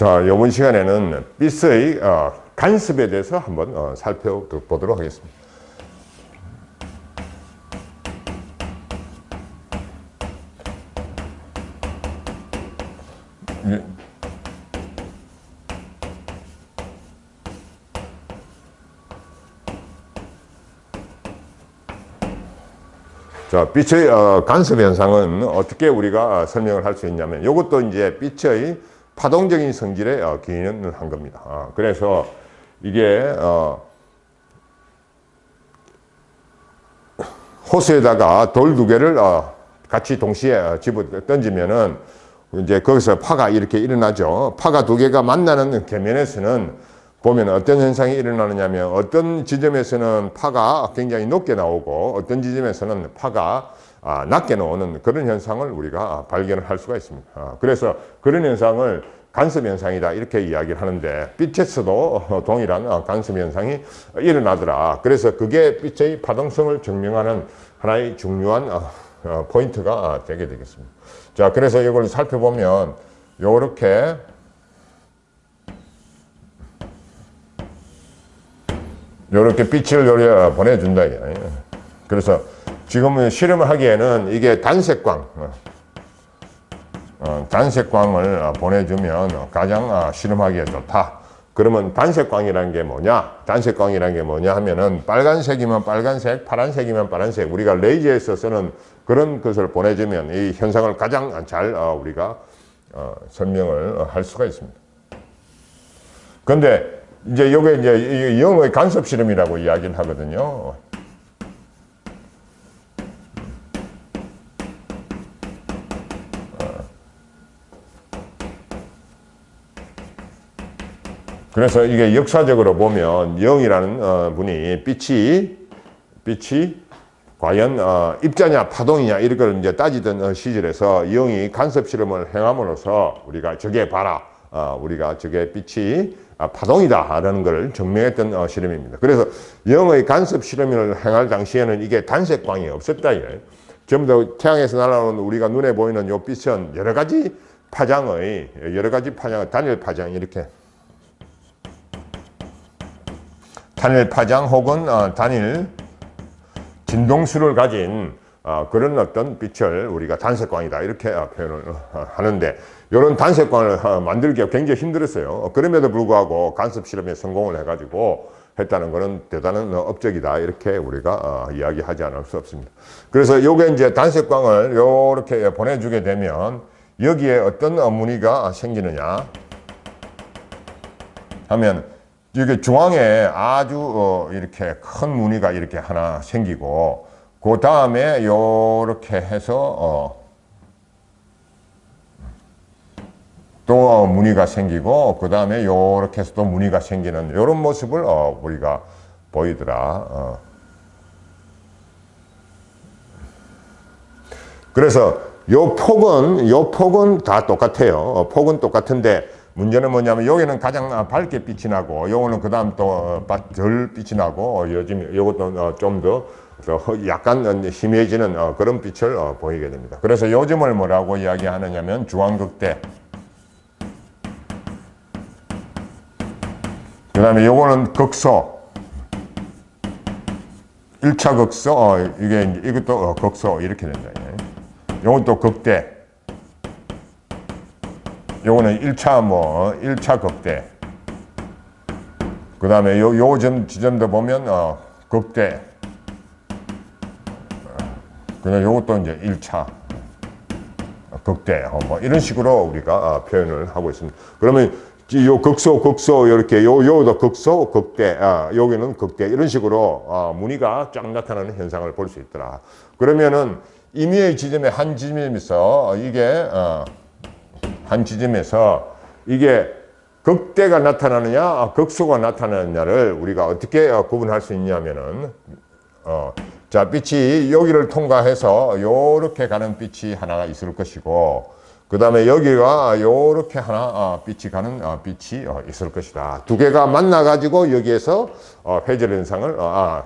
자, 이번 시간에는 빛의 어, 간섭에 대해서 한번 어, 살펴보도록 하겠습니다. 예. 자, 빛의 어, 간섭 현상은 어떻게 우리가 설명을 할 수 있냐면 이것도 이제 빛의 파동적인 성질에 어, 기인을 한 겁니다. 어, 그래서 이게 어, 호수에다가 돌 두 개를 어, 같이 동시에 어, 집어 던지면은 이제 거기서 파가 이렇게 일어나죠. 파가 두 개가 만나는 계면에서는 보면 어떤 현상이 일어나느냐면 어떤 지점에서는 파가 굉장히 높게 나오고 어떤 지점에서는 파가 아, 낮게 나오는 그런 현상을 우리가 발견을 할 수가 있습니다. 아, 그래서 그런 현상을 간섭 현상이다 이렇게 이야기를 하는데 빛에서도 동일한 어, 간섭 현상이 일어나더라. 그래서 그게 빛의 파동성을 증명하는 하나의 중요한 어, 어, 포인트가 되게 되겠습니다. 자, 그래서 이걸 살펴보면 요렇게 요렇게 빛을 보내준다. 그래서 지금 실험을 하기에는 이게 단색광, 어, 단색광을 보내주면 가장 아, 실험하기에 좋다. 그러면 단색광이라는 게 뭐냐? 단색광이라는 게 뭐냐 하면은 빨간색이면 빨간색, 파란색이면 파란색. 우리가 레이저에서 쓰는 그런 것을 보내주면 이 현상을 가장 잘 어, 우리가 어, 설명을 할 수가 있습니다. 그런데 이제 요게 이제 영어의 간섭 실험이라고 이야기를 하거든요. 그래서 이게 역사적으로 보면 영이라는 어, 분이 빛이 빛이 과연 어, 입자냐 파동이냐 이런 걸 이제 따지던 어, 시절에서 영이 간섭 실험을 행함으로써 우리가 저게 봐라 어, 우리가 저게 빛이 아, 파동이다 라는 것을 증명했던 어, 실험입니다. 그래서 영의 간섭 실험을 행할 당시에는 이게 단색광이 없었다. 예. 전부 다 태양에서 날아오는 우리가 눈에 보이는 요 빛은 여러 가지 파장의 여러 가지 파장 단일 파장 이렇게 단일 파장 혹은 어, 단일 진동수를 가진 어, 그런 어떤 빛을 우리가 단색광이다 이렇게 어, 표현을 어, 하는데 이런 단색광을 어, 만들기가 굉장히 힘들었어요. 어, 그럼에도 불구하고 간섭 실험에 성공을 해가지고 했다는 것은 대단한 어, 업적이다 이렇게 우리가 어, 이야기하지 않을 수 없습니다. 그래서 요게 이제 단색광을 요렇게 보내주게 되면 여기에 어떤 어, 무늬가 생기느냐 하면 이게 중앙에 아주 어, 이렇게 큰 무늬가 이렇게 하나 생기고 그 다음에 요렇게 해서 어, 또 무늬가 생기고 그 다음에 요렇게 해서 또 무늬가 생기는 이런 모습을 어, 우리가 보이더라. 어. 그래서 요 폭은 요 폭은 다 똑같아요. 어, 폭은 똑같은데 문제는 뭐냐면 여기는 가장 아, 밝게 빛이 나고 요거는 그 다음 또덜 빛이 나고 어, 요즘 요것도 좀 더 약간 희미해지는 어, 그런 빛을 어, 보이게 됩니다. 그래서 요즘을 뭐라고 이야기하느냐면 주황극대 그 다음에 요거는 극소 1차 극소 어, 이게 이것도 어, 극소 이렇게 된다. 예. 요것도 극대 요거는 1차 뭐 1차 극대. 그 다음에 요, 요 점, 지점도 보면 어, 극대. 그다음 요것도 이제 1차 극대. 어, 뭐 이런 식으로 우리가 어, 표현을 하고 있습니다. 그러면 이요 극소 극소 이렇게 요 요도 극소 극대. 아 여기는 극대. 이런 식으로 어, 무늬가 쫙 나타나는 현상을 볼 수 있더라. 그러면은 임의의 지점의 한 지점에서 이게 어, 한 지점에서 이게 극대가 나타나느냐 아, 극소가 나타나느냐를 우리가 어떻게 어, 구분할 수 있냐면은 어, 자 빛이 여기를 통과해서 요렇게 가는 빛이 하나가 있을 것이고 그 다음에 여기가 요렇게 하나 어, 빛이 가는 어, 빛이 어, 있을 것이다. 두 개가 만나 가지고 여기에서 어, 회절 현상을 어, 아,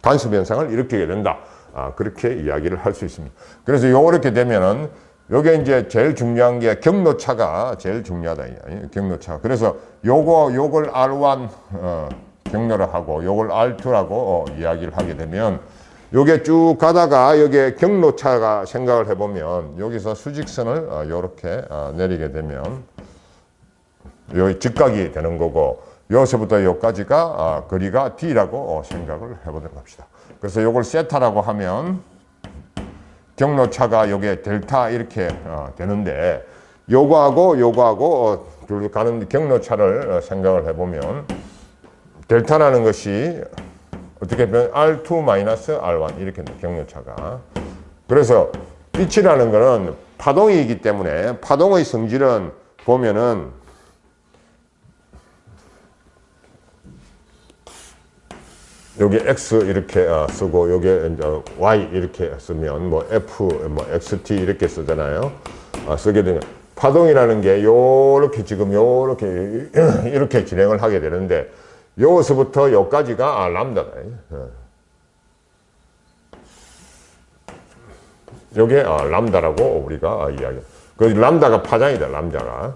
단습 현상을 일으키게 된다. 아, 그렇게 이야기를 할 수 있습니다. 그래서 요렇게 되면은 요게 이제 제일 중요한 게 경로차가 제일 중요하다. 경로차. 그래서 요거 요걸 R1 어, 경로를 하고 요걸 R2라고 어, 이야기를 하게 되면 요게 쭉 가다가 여기에 경로차가 생각을 해보면 여기서 수직선을 어, 요렇게 어, 내리게 되면 요 직각이 되는 거고 여기서부터 여기까지가 어, 거리가 D라고 어, 생각을 해보도록 합시다. 그래서 요걸 세타라고 하면 경로차가 요게 델타 이렇게 어, 되는데 요거하고 요거하고 어, 둘 가는 경로차를 어, 생각을 해보면 델타라는 것이 어떻게 보면 R2 마이너스 R1 이렇게 돼, 경로차가. 그래서 빛이라는 거는 파동이기 때문에 파동의 성질은 보면은 여기 X 이렇게 어, 쓰고 여기 이제 Y 이렇게 쓰면 뭐 F 뭐 XT 이렇게 쓰잖아요. 아, 쓰게 되면 파동이라는 게 요렇게 지금 요렇게 이렇게 진행을 하게 되는데 여기서부터 여기까지가 아, 람다다. 어. 요게 아, 람다라고 우리가 이야기. 그 람다가 파장이다. 람다가.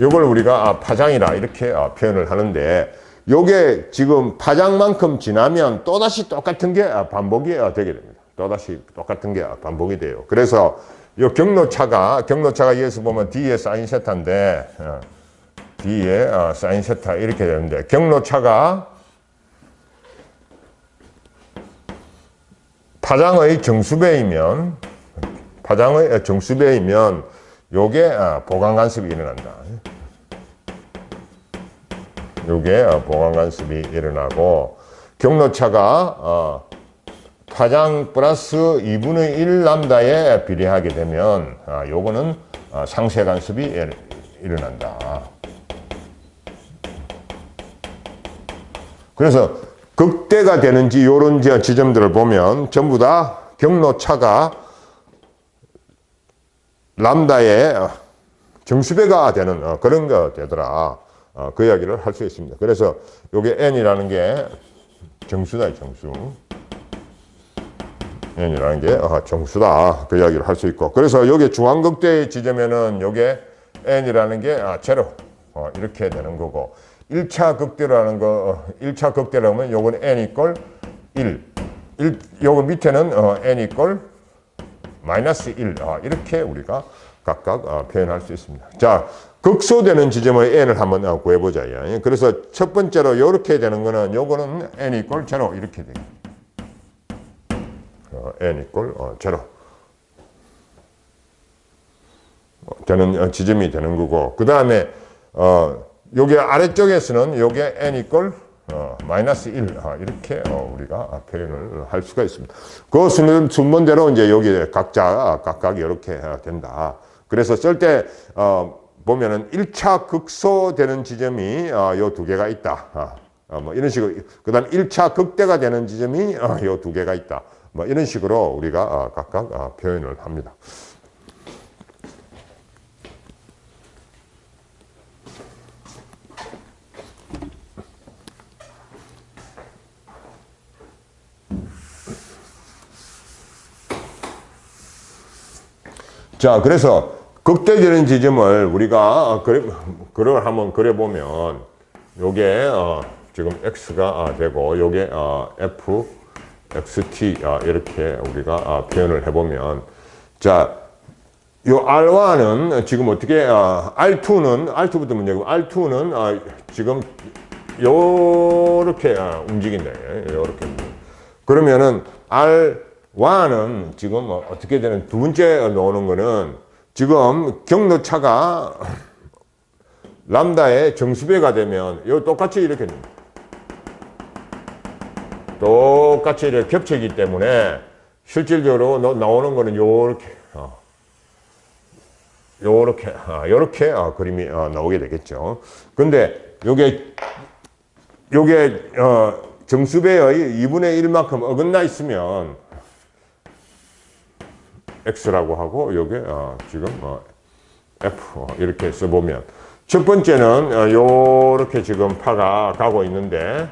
요걸 우리가 아, 파장이라 이렇게 아, 표현을 하는데 요게 지금 파장만큼 지나면 또다시 똑같은 게 아, 반복이 아, 되게 됩니다. 또다시 똑같은 게 아, 반복이 돼요. 그래서 요 경로차가 경로차가 여기서 보면 D의 사인 세타인데 어, D의 어, 사인 세타 이렇게 되는데 경로차가 파장의 정수배이면 파장의 정수배이면 요게 아, 보강 간섭이 일어난다. 요게 어, 보강 간섭이 일어나고 경로차가 어, 파장 플러스 2분의 1 람다에 비례하게 되면 아, 요거는 어, 상쇄 간섭이 일- 일어난다. 그래서 극대가 되는지 요런 지- 지점들을 보면 전부 다 경로차가 람다의 어, 정수배가 되는 어, 그런 거 되더라. 어, 그 이야기를 할 수 있습니다. 그래서 요게 n이라는 게 정수다, 정수. n이라는 게 어, 정수다. 그 이야기를 할 수 있고. 그래서 요게 중앙극대의 지점에는 요게 n이라는 게 아, 제로. 어, 이렇게 되는 거고. 1차 극대라는 거, 어, 1차 극대라면 요건 n 이꼴 1. 1 요거 밑에는 어, n 이꼴 마이너스 1 아, 이렇게 우리가 각각 아, 표현할 수 있습니다. 자, 극소되는 지점의 n을 한번 아, 구해보자. 예. 그래서 첫 번째로 이렇게 되는 거는 요거는 n 이꼴 제로 이렇게 돼요. 어, n 이꼴 어, 제로 어, 되는 어, 지점이 되는 거고 그 다음에 어, 요게 아래쪽에서는 요게 n 이꼴 어, 마이너스 1 아, 이렇게 어, 우리가 아, 표현을 할 수가 있습니다. 그 순, 순번대로 이제 여기 각자 아, 각각 이렇게 아, 된다. 그래서 쓸때 어, 보면은 1차 극소되는 지점이 어, 요두 개가 있다. 아, 어, 뭐 이런 식으로 그다음 1차 극대가 되는 지점이 어, 요두 개가 있다. 뭐 이런 식으로 우리가 어, 각각 어, 표현을 합니다. 자, 그래서 극대되는 지점을 우리가 그래, 그걸 한번 그려보면 요게 어, 지금 x가 아, 되고 요게 어, f, xt 아, 이렇게 우리가 아, 표현을 해보면 자, 요 R1은 지금 어떻게 아, R2는 R2부터 문제고 R2는 아, 지금 요렇게 아, 움직인다. 예, 요렇게. 그러면은 R1은 지금 어, 어떻게 되는 두 번째 나오는 거는 지금 경로차가 람다의 정수배가 되면 요 똑같이 이렇게. 똑같이 이렇게 겹치기 때문에 실질적으로 너- 나오는 거는 요렇게 어, 요렇게 아, 요렇게 어, 그림이 어, 나오게 되겠죠. 근데 요게 요게 어, 정수배의 2분의 1만큼 어긋나 있으면 x라고 하고 요게 어, 지금 어, f 어, 이렇게 써보면 첫 번째는 어, 요렇게 지금 파가 가고 있는데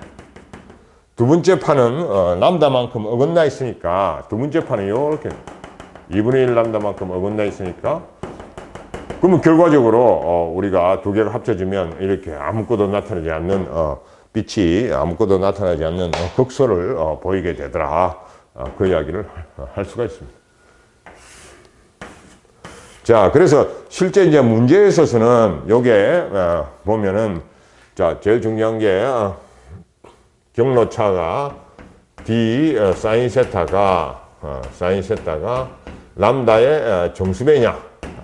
두 번째 파는 어, 람다만큼 어긋나 있으니까 두 번째 파는 요렇게 2분의 1 람다만큼 어긋나 있으니까 그러면 결과적으로 어, 우리가 두 개가 합쳐지면 이렇게 아무것도 나타나지 않는 어, 빛이 아무것도 나타나지 않는 어, 극소를 어, 보이게 되더라. 어, 그 이야기를 할 수가 있습니다. 자, 그래서 실제 이제 문제에 있어서는 요게 어, 보면은 자, 제일 중요한 게 어, 경로차가 d 어, 사인 세타가 어, 사인 세타가 람다의 어, 정수배냐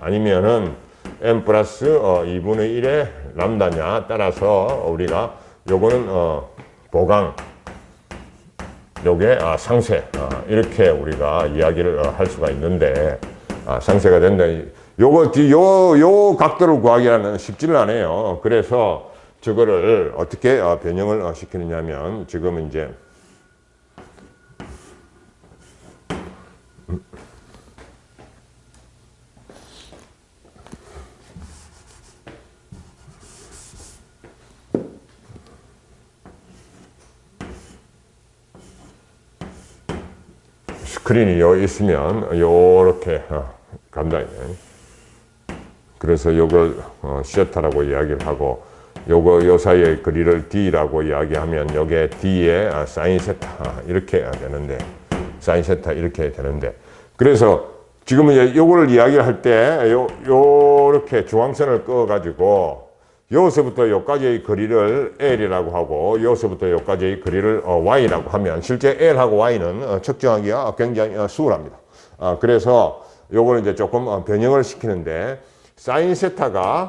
아니면은 n 플러스 어, 2분의 1의 람다냐 따라서 우리가 요거는 어, 보강 요게 아, 상세 아, 이렇게 우리가 이야기를 어, 할 수가 있는데 아, 상세가 된다. 요거 요, 요 각도를 구하기는 쉽지는 않아요. 그래서 저거를 어떻게 어, 변형을 어, 시키느냐면 지금 이제 스크린이 요 있으면 요렇게 어, 간다. 그래서 요걸 어, 셔터라고 이야기를 하고 요거 요 사이의 거리를 D라고 이야기하면 요게 D의 아, 사인 세타 아, 이렇게 되는데 사인 세타 이렇게 되는데 그래서 지금 이제 요거를 이야기를 할때 요 요렇게 중앙선을 꺼 가지고 여기서부터 여기까지의 거리를 L이라고 하고 여기서부터 여기까지의 거리를 어, Y라고 하면 실제 L하고 Y는 어, 측정하기가 굉장히 어, 수월합니다. 아, 그래서 요거는 이제 조금 어, 변형을 시키는데 사인 세타가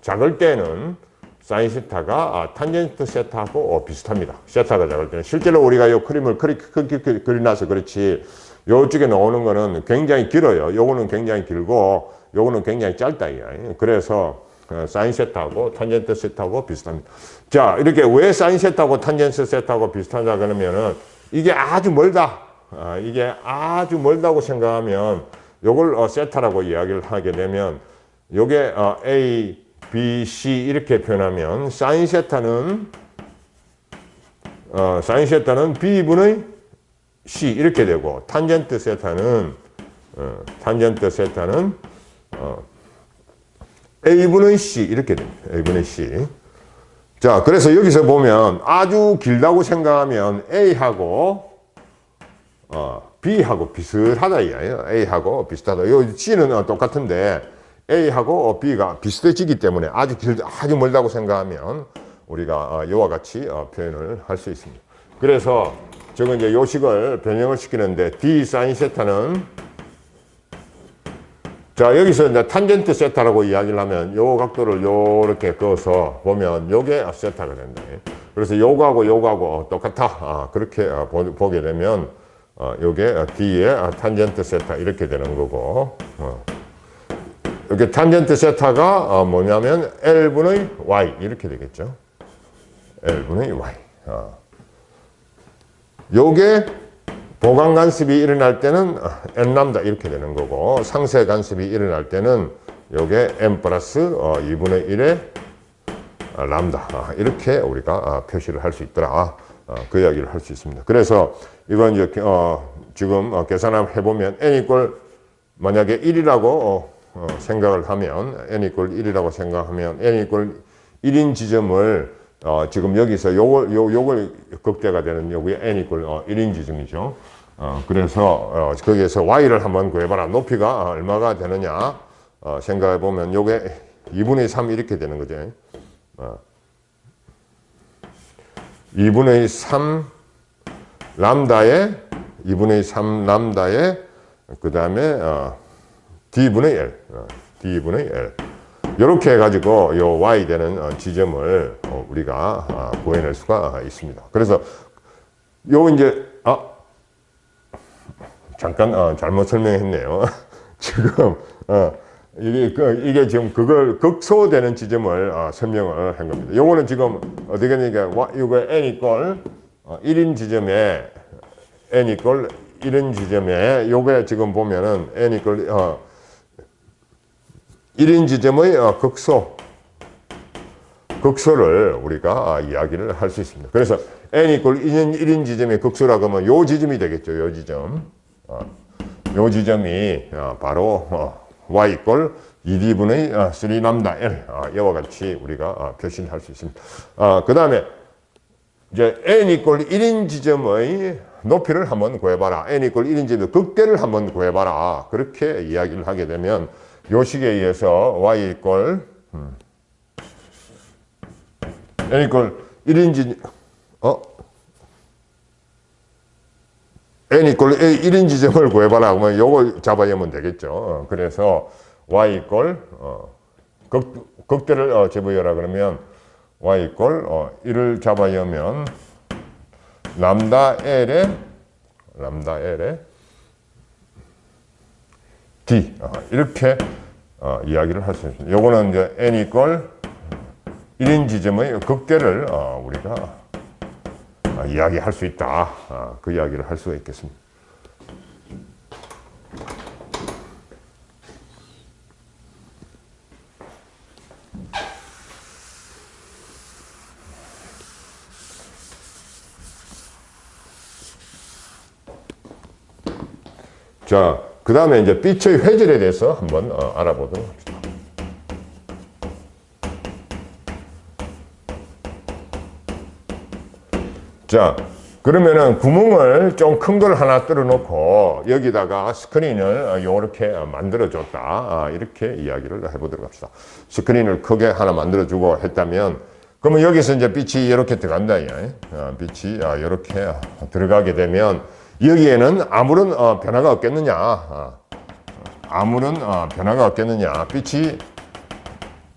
작을 때는 사인 세타가 아, 탄젠트 세타하고 어, 비슷합니다. 세타가 작을 때는 실제로 우리가 이 그림을 그리 크게 그려놔서 그렇지 요쪽에 나오는 거는 굉장히 길어요. 요거는 굉장히 길고 요거는 굉장히 짧다. 그래서 어, 사인 세타하고 탄젠트 세타하고 비슷합니다. 자, 이렇게 왜 사인 세타하고 탄젠트 세타하고 비슷하다 그러면은 이게 아주 멀다. 아, 이게 아주 멀다고 생각하면 요걸 어, 세타라고 이야기를 하게 되면 요게 어, A, B, C 이렇게 표현하면 사인 세타는 어, 사인 세타는 B분의 C 이렇게 되고 탄젠트 세타는 어, 탄젠트 세타는 어, A분의 C 이렇게 됩니다. A분의 C. 자, 그래서 여기서 보면 아주 길다고 생각하면 A하고 어, B하고 비슷하다 이거예요. A하고 비슷하다. 요 C는 어, 똑같은데 A하고 B가 비슷해지기 때문에 아주 길 아주 멀다고 생각하면 우리가 어, 이와 같이 어, 표현을 할 수 있습니다. 그래서 저건 이제 요식을 변형을 시키는데 D 사인 세타는 자 여기서 이제 탄젠트 세타라고 이야기를 하면 요 각도를 요렇게 그어서 보면 요게 세타가 된다. 그래서 요거하고 요거하고 똑같아. 아, 그렇게 아, 보, 게 되면 어, 요게 D의 아, 탄젠트 세타 이렇게 되는 거고 어. 이렇게 탄젠트 세타가 어, 뭐냐면 L분의 Y 이렇게 되겠죠. L분의 Y. 어. 요게 보강 간섭이 일어날 때는 n 람다 이렇게 되는 거고 상세 간섭이 일어날 때는 요게 n 플러스 2분의 1의 람다 아, 이렇게 우리가 표시를 할 수 있더라 어, 그 이야기를 할 수 있습니다. 그래서 이건 이제 어, 지금 계산을 해보면 n 이꼴 만약에 1이라고 생각을 하면 n 이꼴 1이라고 생각하면 n 이꼴 1인 지점을 어, 지금 여기서 요걸, 요, 요걸 극대가 되는 요게 n 어, 1인 지점이죠. 어, 그래서 어, 거기에서 y를 한번 구해봐라. 높이가 얼마가 되느냐 어, 생각해 보면 요게 2분의 3 이렇게 되는 거죠. 어. 2분의 3 람다에 2분의 3 람다에 그 다음에 어, d분의 l 어, d분의 l 이렇게 해가지고 요 y 되는 어, 지점을 어, 우리가 아, 구해낼 수가 있습니다. 그래서 요 이제 아 잠깐 어, 잘못 설명했네요. 지금 어, 이게 그, 이게 지금 그걸 극소되는 지점을 어, 설명을 한 겁니다. 요거는 지금 어떻게 되니까 이거 n 이꼴 어, 1인 지점에 n 이꼴 1인 지점에 요게 지금 보면은 n 이꼴 어, 1인 지점의 어, 극소 극소를 우리가 아, 이야기를 할 수 있습니다. 그래서 n 이꼴 1인, 1인 지점의 극소라고 하면 요 지점이 되겠죠. 요 지점. 어. 요 지점이 어, 바로 어, y 이꼴 2d분의 어, 3람다 l 어, 이와 같이 우리가 어, 표시를 할 수 있습니다. 어, 그 다음에 이제 n 이꼴 1인 지점의 높이를 한번 구해봐라. n 이꼴 1인 지점의 극대를 한번 구해봐라. 그렇게 이야기를 하게 되면 요 식에 의해서 y 이꼴 음, n 이꼴 1인 지 어? n 이꼴 1인 지점을 구해봐라. 그러면 요걸 잡아야면 되겠죠. 어, 그래서 y 이꼴 어, 극, 극대를 어, 집어여라 그러면 y 이꼴 어, 1을 잡아여면 람다 l에 람다 l에 d 어, 이렇게 어, 이야기를 할 수 있습니다. 요거는 이제 n 이꼴 1인 지점의 극대를 어, 우리가 어, 이야기할 수 있다. 어, 그 이야기를 할 수가 있겠습니다. 자, 그 다음에 이제 빛의 회질에 대해서 한번 어, 알아보도록 합시다. 자, 그러면은 구멍을 좀 큰 걸 하나 뚫어 놓고 여기다가 스크린을 이렇게 만들어 줬다. 이렇게 이야기를 해보도록 합시다. 스크린을 크게 하나 만들어 주고 했다면 그러면 여기서 이제 빛이 이렇게 들어간다. 어, 빛이 이렇게 들어가게 되면 여기에는 아무런 어, 변화가 없겠느냐. 어, 아무런 변화가 없겠느냐. 빛이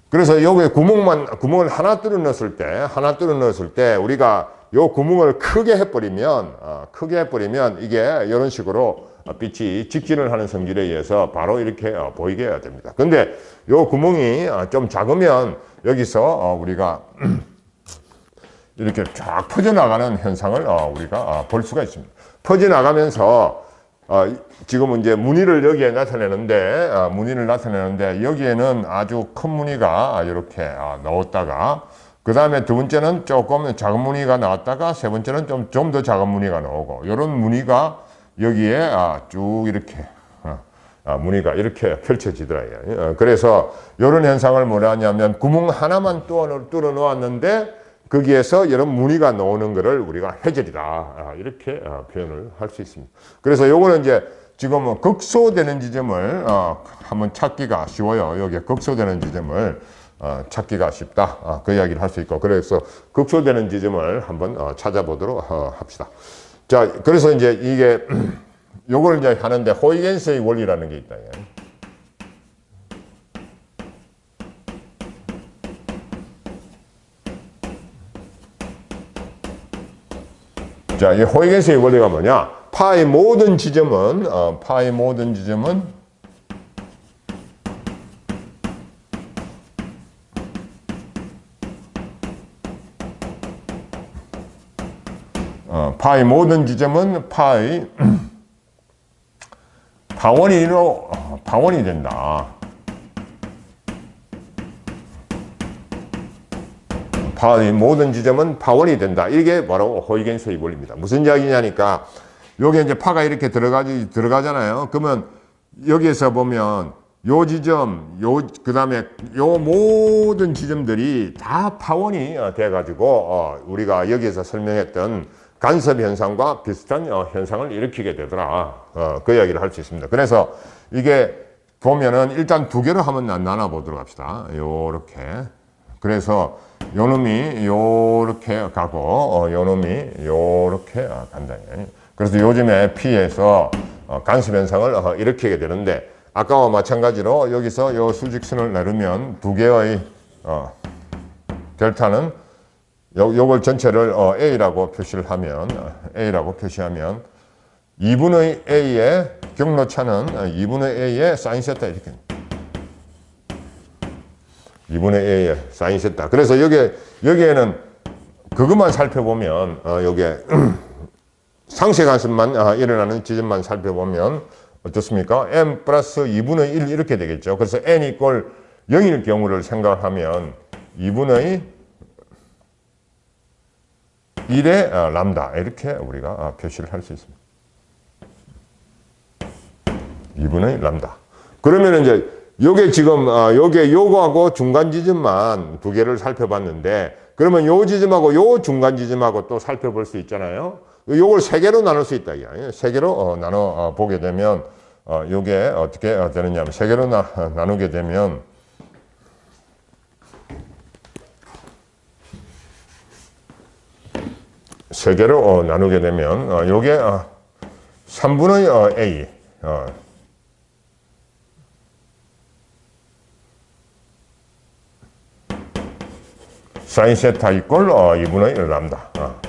그래서 여기에 구멍만 구멍을 하나 뚫어 넣었을 때 하나 뚫어 넣었을 때 우리가 요 구멍을 크게 해버리면 어, 크게 해버리면 이게 이런 식으로 빛이 직진을 하는 성질에 의해서 바로 이렇게 어, 보이게 해야 됩니다. 근데 요 구멍이 어, 좀 작으면 여기서 어, 우리가 이렇게 쫙 퍼져나가는 현상을 어, 우리가 어, 볼 수가 있습니다. 퍼져나가면서 어, 지금은 이제 무늬를 여기에 나타내는데 어, 무늬를 나타내는데 여기에는 아주 큰 무늬가 이렇게 어, 넣었다가 그 다음에 두 번째는 조금 작은 무늬가 나왔다가 세 번째는 좀 좀 더 작은 무늬가 나오고 이런 무늬가 여기에 아, 쭉 이렇게 아, 아, 무늬가 이렇게 펼쳐지더라고요. 어, 그래서 이런 현상을 뭐라 하냐면 구멍 하나만 뚫어 놓았는데 거기에서 이런 무늬가 나오는 것을 우리가 회절이다 아, 이렇게 아, 표현을 할 수 있습니다. 그래서 요거는 이제 지금은 극소되는 지점을 어, 한번 찾기가 쉬워요. 여기에 극소되는 지점을 어, 찾기가 쉽다. 어, 그 이야기를 할 수 있고 그래서 극소되는 지점을 한번 어, 찾아보도록 어, 합시다. 자, 그래서 이제 이게 요걸 이제 하는데 호이겐스의 원리라는 게 있다. 자, 이 호이겐스의 원리가 뭐냐? 파의 모든 지점은 어, 파의 모든 지점은 어, 파의 모든 지점은 파의 파원이로 어, 파원이 된다. 파의 모든 지점은 파원이 된다. 이게 바로 호이겐스의 원리입니다. 무슨 이야기냐니까 여기 이제 파가 이렇게 들어가지 들어가잖아요. 그러면 여기에서 보면 요 지점, 요 그다음에 요 모든 지점들이 다 파원이 어, 돼 가지고 어, 우리가 여기에서 설명했던 간섭 현상과 비슷한 어, 현상을 일으키게 되더라. 어, 그 이야기를 할 수 있습니다. 그래서 이게 보면은 일단 두 개로 한번 나눠 보도록 합시다. 요렇게. 그래서 요 놈이 요렇게 가고 어, 요 놈이 요렇게 어, 간다. 그래서 요즘에 피에서 어, 간섭 현상을 어, 일으키게 되는데 아까와 마찬가지로 여기서 요 수직선을 내르면 두 개의 어, 델타는 요, 요걸 전체를 어, A라고 표시를 하면 어, A라고 표시하면 2분의 A의 경로차는 어, 2분의 A의 사인 세타 이렇게 2분의 A의 사인 세타 그래서 여기 여기에는 그것만 살펴보면 어, 여기에 상세 관습만 어, 일어나는 지점만 살펴보면 어떻습니까? m 플러스 2분의 1 이렇게 되겠죠. 그래서 n 이꼴 0일 경우를 생각하면 2분의 1의 어, 람다 이렇게 우리가 어, 표시를 할 수 있습니다. 2분의 람다. 그러면 이제 요게 지금 아 요게 요거하고 중간 지점만 두 개를 살펴봤는데 그러면 요 지점하고 요 중간 지점하고 또 살펴볼 수 있잖아요. 요걸 세 개로 나눌 수 있다. 세 개로 어, 나눠 어, 보게 되면 어, 요게 어떻게 어, 되느냐면 세 개로 나, 어, 나누게 되면 세 개로 어, 나누게 되면 어, 요게 어, 3분의 어, A 어, 사인 세타 이꼴 어, 2분의 1 람다. 어.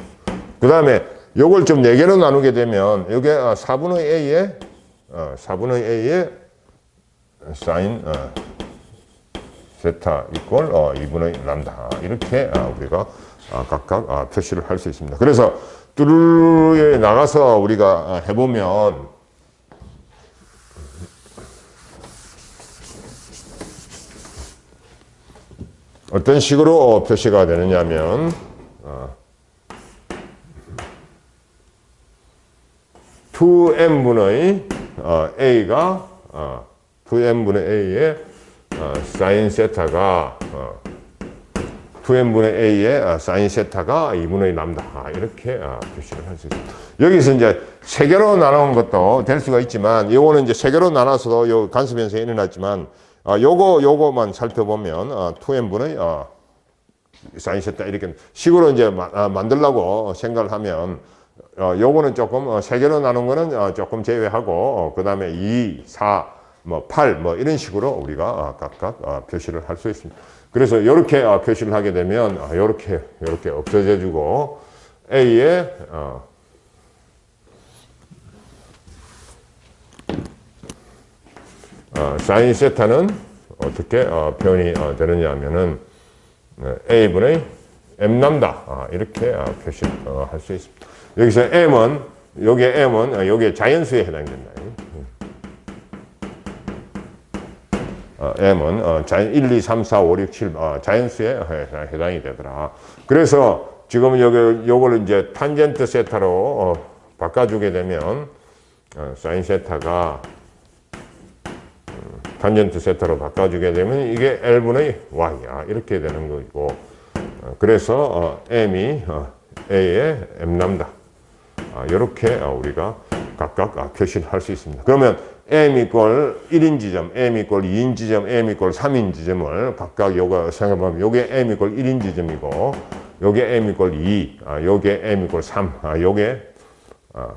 그 다음에 요걸 좀 4개로 나누게 되면 요게 어, 4분의 A에 어, 4분의 A에 사인 어, 세타 이꼴 어, 2분의 1 람다. 이렇게 어, 우리가 어, 각각 어, 표시를 할 수 있습니다. 그래서 뚜루에 나가서 우리가 어, 해보면 어떤 식으로 어, 표시가 되느냐면 어, 2n분의 어, a가 어, 2n분의 a의 어, 사인 세타가 어, 2n분의 a의 어, 사인 세타가 2분의 1 람다 아, 이렇게 어, 표시를 할 수 있습니다. 여기서 이제 세 개로 나누는 것도 될 수가 있지만 요거는 이제 세 개로 나눠서도 요 간섭 현상이 일어났지만 어, 요거 요거만 살펴보면 어, 2n분의 어, 사인 세타 이렇게 식으로 이제 마, 아, 만들라고 생각을 하면 어, 요거는 조금 어, 세 개로 나눈 거는 어, 조금 제외하고 어, 그 다음에 2, 4, 뭐 8, 뭐 이런 식으로 우리가 어, 각각 어, 표시를 할 수 있습니다. 그래서 이렇게 어, 표시를 하게 되면 어, 이렇게 이렇게 없어져 주고 A에 어, 어, 사인 세타는 어떻게 어, 표현이 어, 되느냐 하면은 어, A분의 M 람다 아, 이렇게 어, 표시를 어, 할수 있습니다. 여기서 M은 요게 M은 어, 요게 자연수에 해당된다. 어, M은 어, 자, 1, 2, 3, 4, 5, 6, 7 어, 자연수에 해- 해당이 되더라. 그래서 지금 여기 요걸 이제 탄젠트 세타로 어, 바꿔주게 되면 어, 사인 세타가 음, 탄젠트 세타로 바꿔주게 되면 이게 L분의 Y야. 이렇게 되는 거고. 어, 그래서 어, M이 어, A의 M 람다. 이렇게 우리가 각각 아, 표시를 할수 있습니다. 그러면 M 이꼴 1인 지점, M 이꼴 2인 지점, M 이꼴 3인 지점을 각각 요거 생각해보면 요게 M 이꼴 1인 지점이고 요게 M 이꼴 2, 아, 요게 M 이꼴 3, 아, 요게 아,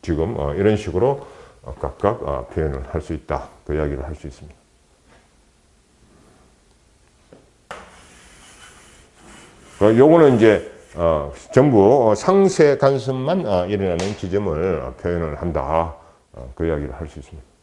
지금 어, 이런 식으로 어, 각각 어, 표현을 할 수 있다. 그 이야기를 할 수 있습니다. 그 요거는 이제 어, 전부 어, 상세 간섭만 어, 일어나는 지점을 어, 표현을 한다. 어, 그 이야기를 할 수 있습니다.